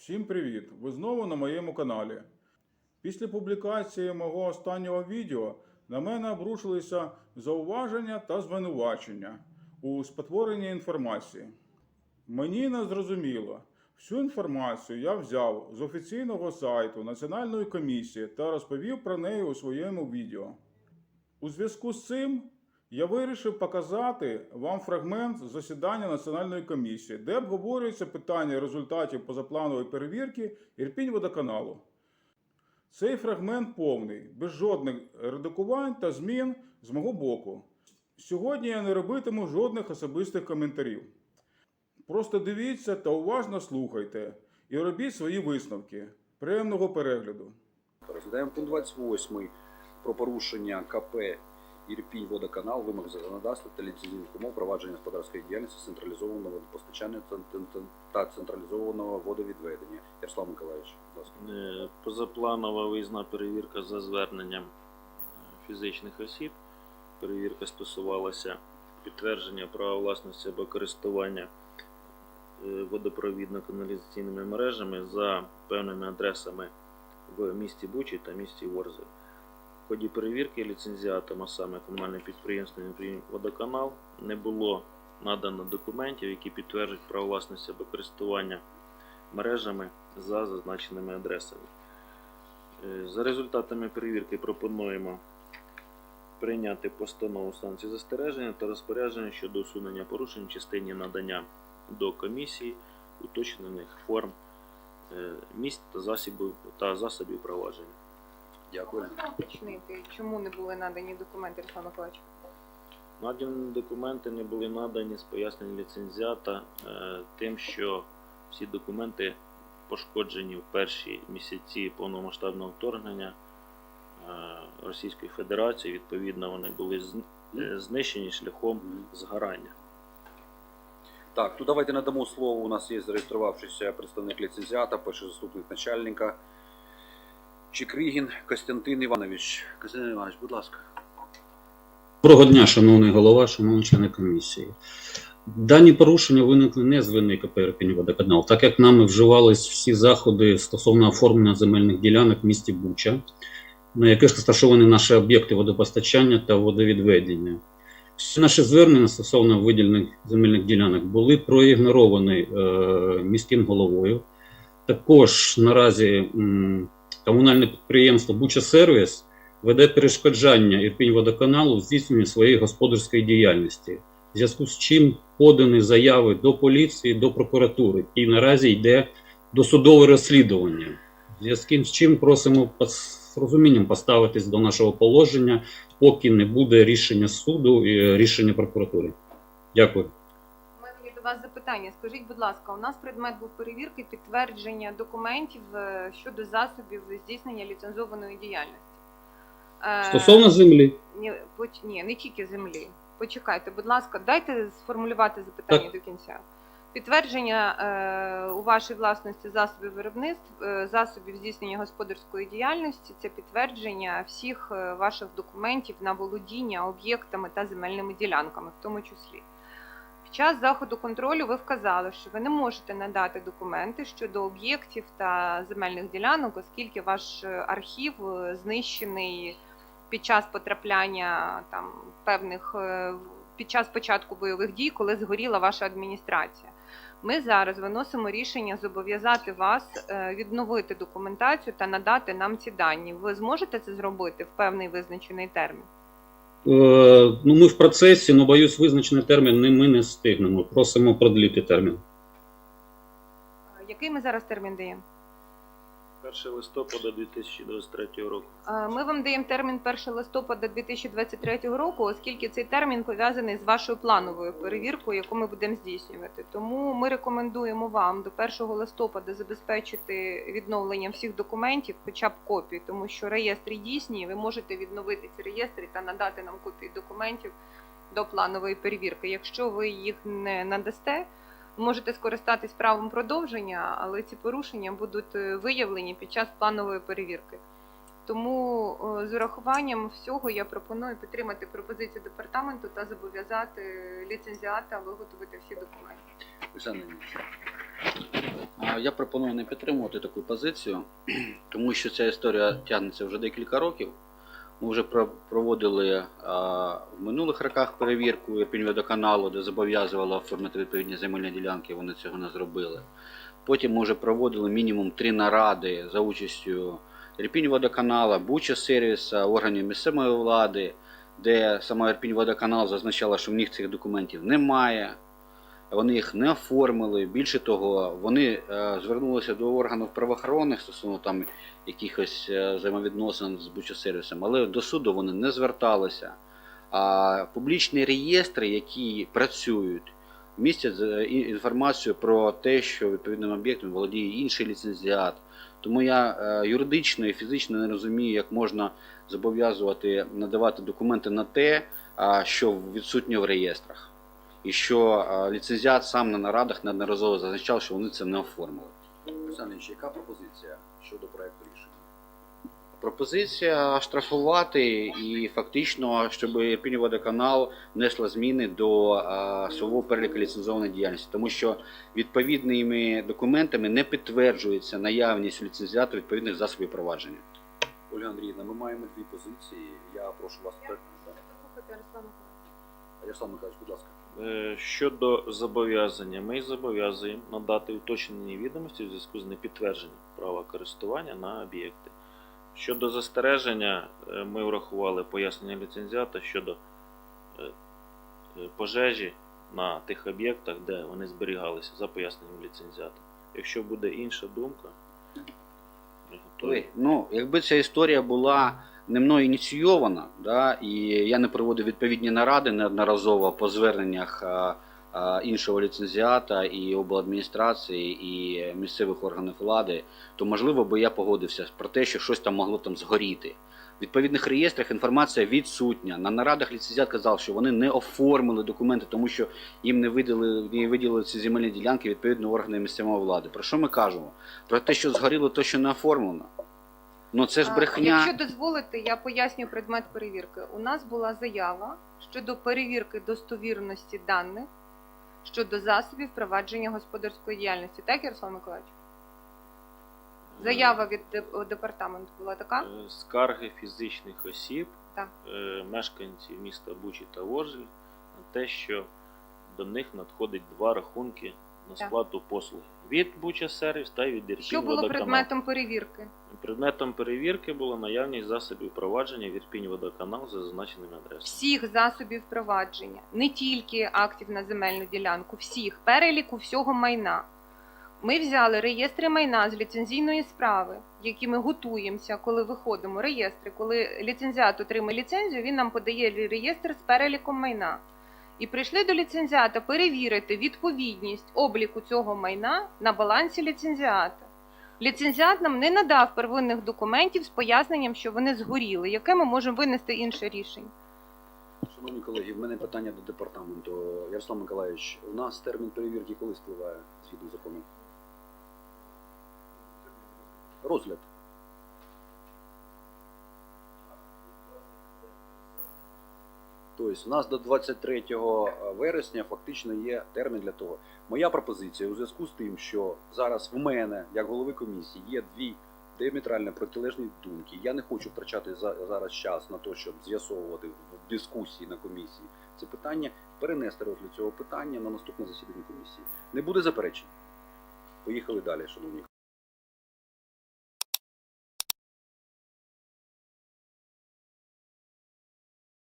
Всім привіт! Ви знову на моєму каналі. Після публікації мого останнього відео на мене обрушилися зауваження та звинувачення у спотворенні інформації. Мені не зрозуміло. Всю інформацію я взяв з офіційного сайту Національної комісії та розповів про неї у своєму відео. У зв'язку з цим я вирішив показати вам фрагмент засідання Національної комісії, де обговорюється питання результатів позапланової перевірки Ірпінь водоканалу. Цей фрагмент повний, без жодних редагувань та змін з мого боку. Сьогодні я не робитиму жодних особистих коментарів. Просто дивіться та уважно слухайте і робіть свої висновки. Приємного перегляду. Розглядаємо пункт 28 про порушення КП Ірпінь водоканал, вимог законодавства та ліцензійних умов провадження господарської діяльності централізованого водопостачання та- централізованого водовідведення. Ярослав Миколаївич, будь ласка. Е, Позапланова виїзна перевірка за зверненням е, фізичних осіб. Перевірка стосувалася підтвердження права власності або користування е, водопровідно-каналізаційними мережами за певними адресами в місті Бучі та місті Ворзель. Ході перевірки ліцензіатом, а саме комунальним підприємством «Ірпінь водоканал, не було надано документів, які підтверджують право власності або користування мережами за зазначеними адресами. Е, За результатами перевірки пропонуємо прийняти постанову станції застереження та розпорядження щодо усунення порушень в частині надання до комісії уточнених форм е, місць та засобів провадження. Дякую. Можна уточнити, чому не були надані документи Руслан Миколаївич? Надані документи не були надані з пояснень ліцензіата е, тим, що всі документи пошкоджені в перші місяці повномасштабного вторгнення е, Російської Федерації. Відповідно, вони були е, знищені шляхом згорання. Так, ну давайте надамо слово. У нас є зареєструвавшийся представник ліцензіата, перший заступник начальника. Чикригін Костянтин Іванович. Костянтин Іванович, будь ласка. Доброго дня, шановний голова, шановні члени комісії. Дані порушення виникли не з вини КП «Ірпінь-Водоканал», так як нами вживались всі заходи стосовно оформлення земельних ділянок в місті Буча, на яких розташовані наші об'єкти водопостачання та водовідведення. Всі наші звернення стосовно виділених земельних ділянок були проігноровані е, міським головою. Також наразі м, комунальне підприємство Буча Сервіс веде перешкоджання Ірпінь-водоканалу в здійсненні своєї господарської діяльності, в зв'язку з чим подані заяви до поліції, до прокуратури, і наразі йде досудове розслідування. В зв'язку з чим просимо з розумінням поставитись до нашого положення, поки не буде рішення суду і рішення прокуратури. Дякую. Вас запитання. Скажіть, будь ласка, у нас предмет був перевірки підтвердження документів е, щодо засобів здійснення ліцензованої діяльності. Е, Стосовно землі, Ні, ні, не тільки землі. Почекайте, будь ласка, дайте сформулювати запитання Так. до кінця. Підтвердження е, у вашій власності засобів виробництв, е, засобів здійснення господарської діяльності це підтвердження всіх е, ваших документів на володіння об'єктами та земельними ділянками, в тому числі. Час заходу контролю ви вказали, що ви не можете надати документи щодо об'єктів та земельних ділянок, оскільки ваш е, архів е, знищений під час потрапляння там певних е, під час початку бойових дій, коли згоріла ваша адміністрація. Ми зараз виносимо рішення зобов'язати вас відновити документацію та надати нам ці дані. Ви зможете це зробити в певний визначений термін? Е, ну ми в процесі, але боюсь, визначений термін ми не встигнемо. Просимо продлити термін. Який ми зараз термін даємо? 1 листопада 2023 року. Е, Ми вам даємо термін 1 листопада 2023 року, оскільки цей термін пов'язаний з вашою плановою перевіркою, яку ми будемо здійснювати. Тому ми рекомендуємо вам до 1 листопада забезпечити відновлення всіх документів, хоча б копії, тому що реєстри дійсні, ви можете відновити ці реєстри та надати нам копії документів до планової перевірки. Якщо ви їх не надасте, можете скористатись правом продовження, але ці порушення будуть е, виявлені під час планової перевірки. Тому е, з урахуванням всього я пропоную підтримати пропозицію департаменту та зобов'язати ліцензіата виготовити всі документи. Я пропоную не підтримувати таку позицію, тому що ця історія тягнеться вже декілька років. Ми вже про- проводили минулих роках перевірку Ірпінь-Водоканалу, де зобов'язували оформити відповідні земельні ділянки, вони цього не зробили. Потім ми вже проводили мінімум три наради за участю Ірпінь-Водоканала, Буча сервіса, органів місцевої влади, де сама Ірпінь-Водоканал зазначала, що в них цих документів немає. Вони їх не оформили. Більше того, вони е, звернулися до органів правоохоронних стосовно там якихось е, взаємовідносин з Бучасервісом, але до суду вони не зверталися. А публічні реєстри, які працюють, містять е, інформацію про те, що відповідним об'єктом володіє інший ліцензіат. Тому я е, юридично і фізично не розумію, як можна зобов'язувати надавати документи на те, що відсутнє в реєстрах. І що е, ліцензіат сам на нарадах неодноразово зазначав, що вони це не оформили. Олександр, яка пропозиція щодо проекту рішення? Пропозиція штрафувати і фактично, щоб Ірпінь-Водоканал внесла зміни до свого переліку ліцензованої діяльності, тому що відповідними документами не підтверджується наявність ліцензіату відповідних засобів провадження. Ольга Андріївна, ми маємо дві позиції. Я прошу вас. Ярослав Миколаївич, будь ласка. Е, Щодо зобов'язання, ми зобов'язуємо надати уточнені відомості у зв'язку з непідтвердженням права користування на об'єкти. Щодо застереження, е, ми врахували пояснення ліцензіата щодо е, е, пожежі на тих об'єктах, де вони зберігалися за поясненням ліцензіата. Якщо буде інша думка, ми готові. Ну, якби ця історія була не мною ініційована, да, і я не проводив відповідні наради неодноразово по зверненнях іншого ліцензіата і обладміністрації, і місцевих органів влади, то можливо би я погодився про те, що щось там могло там згоріти. В відповідних реєстрах інформація відсутня. На нарадах ліцензіат казав, що вони не оформили документи, тому що їм не виділили, не виділили ці земельні ділянки відповідно органи місцевої влади. Про що ми кажемо? Про те, що згоріло, то що не оформлено. Ну це ж брехня. Якщо дозволите, я поясню предмет перевірки. У нас була заява щодо перевірки достовірності даних щодо засобів провадження господарської діяльності. Так, Ярослав Миколаївич? Заява від департаменту була така? Е, Скарги фізичних осіб, Так. е, мешканців міста Бучі та Ворзель на те, що до них надходить два рахунки на Так. сплату послуг від Буча Сервіс та від Ірпінь Що було Водоканал. предметом перевірки? Предметом перевірки була наявність засобів провадження в Ірпінь Водоканал за зазначеними адресами. Всіх засобів провадження, не тільки актів на земельну ділянку, всіх переліку всього майна. Ми взяли реєстри майна з ліцензійної справи, які ми готуємося, коли виходимо. Реєстри, коли ліцензіат отримає ліцензію, він нам подає реєстр з переліком майна. І прийшли до ліцензіата перевірити відповідність обліку цього майна на балансі ліцензіата. Ліцензіат нам не надав первинних документів з поясненням, що вони згоріли. Яке ми можемо винести інше рішення? Шановні колеги, в мене питання до департаменту. Ярослав Миколаївич, у нас термін перевірки коли спливає згідно закону? Розгляд. Тобто у нас до 23 вересня фактично є термін для того. Моя пропозиція у зв'язку з тим, що зараз в мене, як голови комісії, є дві діаметрально протилежні думки. Я не хочу втрачати за- зараз час на те, щоб з'ясовувати в дискусії на комісії це питання, перенести розгляд цього питання на наступне засідання комісії. Не буде заперечень. Поїхали далі, шановні